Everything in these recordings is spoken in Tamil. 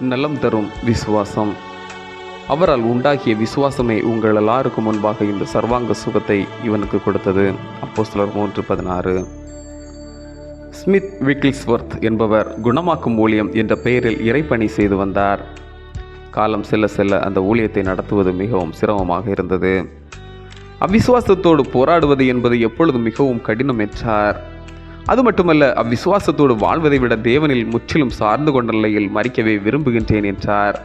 நலம் தரும் விசுவாசம். அவரால் உண்டாகிய விசுவாசமே உங்கள் எல்லாருக்கும் முன்பாக இந்த சர்வாங்க சுகத்தை இவனுக்கு கொடுத்தது. அப்போஸ்தலர் மூன்று பதினாறு. ஸ்மித் விக்கில்ஸ்வர்த் என்பவர் குணமாக்கும் ஊழியம் என்ற பெயரில் இறைப்பணி செய்து வந்தார். காலம் செல்ல செல்ல அந்த ஊழியத்தை நடத்துவது மிகவும் சிரமமாக இருந்தது. அவ்விசுவாசத்தோடு போராடுவது என்பது எப்பொழுதும் மிகவும் கடினம் என்றார். அது மட்டுமல்ல அவ்விசுவாசத்தோடு வாழ்வதை விட தேவனில் முற்றிலும் சார்ந்து கொண்ட நிலையில் மறிக்கவே விரும்புகின்றேன் என்றார்.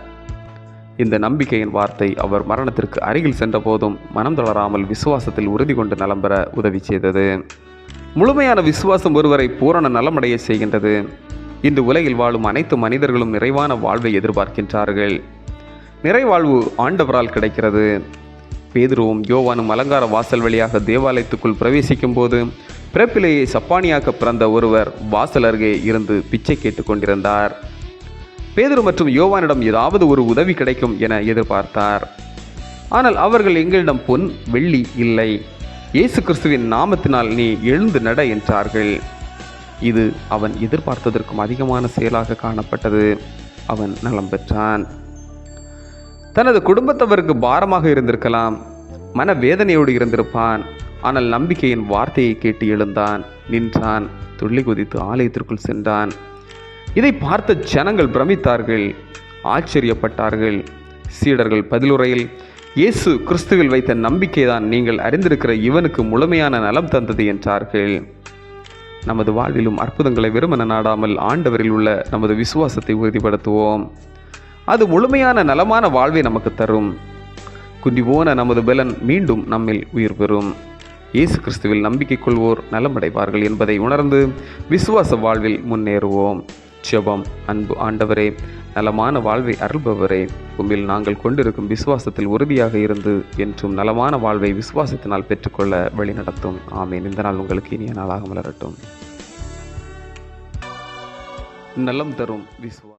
இந்த நம்பிக்கையின் வார்த்தை அவர் மரணத்திற்கு அருகில் சென்றபோதும் மனம் தளராமல் விசுவாசத்தில் உறுதி கொண்டு நலம் பெற உதவி செய்தது. முழுமையான விசுவாசம் ஒருவரை பூரண நலமடைய செய்கின்றது. இன்று உலகில் வாழும் அனைத்து மனிதர்களும் நிறைவான வாழ்வை எதிர்பார்க்கின்றார்கள். நிறைவாழ்வு ஆண்டவரால் கிடைக்கிறது. பேதுருவும் யோவானும் அலங்கார வாசல் வழியாக தேவாலயத்துக்குள் பிரவேசிக்கும் போது பிறப்பிலேயே சப்பானியாக்க பிறந்த ஒருவர் வாசல் அருகே இருந்து பிச்சை கேட்டுக்கொண்டிருந்தார் பேதுரு மற்றும் யோவானிடம் ஏதாவது ஒரு உதவி கிடைக்கும் என எதிர்பார்த்தார். ஆனால் அவர்கள் எங்களிடம் பொன் வெள்ளி இல்லை. இயேசு கிறிஸ்துவின் நாமத்தினால் நீ எழுந்து நட என்றார்கள். இது அவன் எதிர்பார்த்ததற்கும் அதிகமான செயலாக காணப்பட்டது. அவன் நலம் பெற்றான். தனது குடும்பத்தவருக்கு பாரமாக இருந்திருக்கலாம். மன வேதனையோடு இருந்திருப்பான். ஆனால் நம்பிக்கையின் வார்த்தையை கேட்டு எழுந்தான் நின்றான் துள்ளி குதித்து ஆலயத்திற்குள் சென்றான். இதை பார்த்த ஜனங்கள் பிரமித்தார்கள் ஆச்சரியப்பட்டார்கள். சீடர்கள் பதிலுரையில் இயேசு கிறிஸ்துவில் வைத்த நம்பிக்கைதான் நீங்கள் அறிந்திருக்கிற இவனுக்கு முழுமையான நலம் தந்தது என்றார்கள். நமது வாழ்விலும் அற்புதங்களை வெறுமன நாடாமல் ஆண்டவரில் உள்ள நமது விசுவாசத்தை உறுதிப்படுத்துவோம். அது முழுமையான நலமான வாழ்வை நமக்கு தரும். குண்டிபோன நமது பலன் மீண்டும் நம்மில் உயிர் பெறும். இயேசு கிறிஸ்துவில் நம்பிக்கை கொள்வோர் நலமடைவார்கள் என்பதை உணர்ந்து விசுவாச வாழ்வில் முன்னேறுவோம். ஜெபம் அன்பு ஆண்டவரே நலமான வாழ்வை அருள்பவரே. உம்மில் நாங்கள் கொண்டிருக்கும் விசுவாசத்தில் உறுதியாக இருந்து என்றும் நலமான வாழ்வை விசுவாசத்தினால் பெற்றுக்கொள்ள வழிநடத்தும் ஆமேன். இந்த நாள் உங்களுக்கு இனிய நாளாக மலரட்டும். நலம் தரும் விசுவா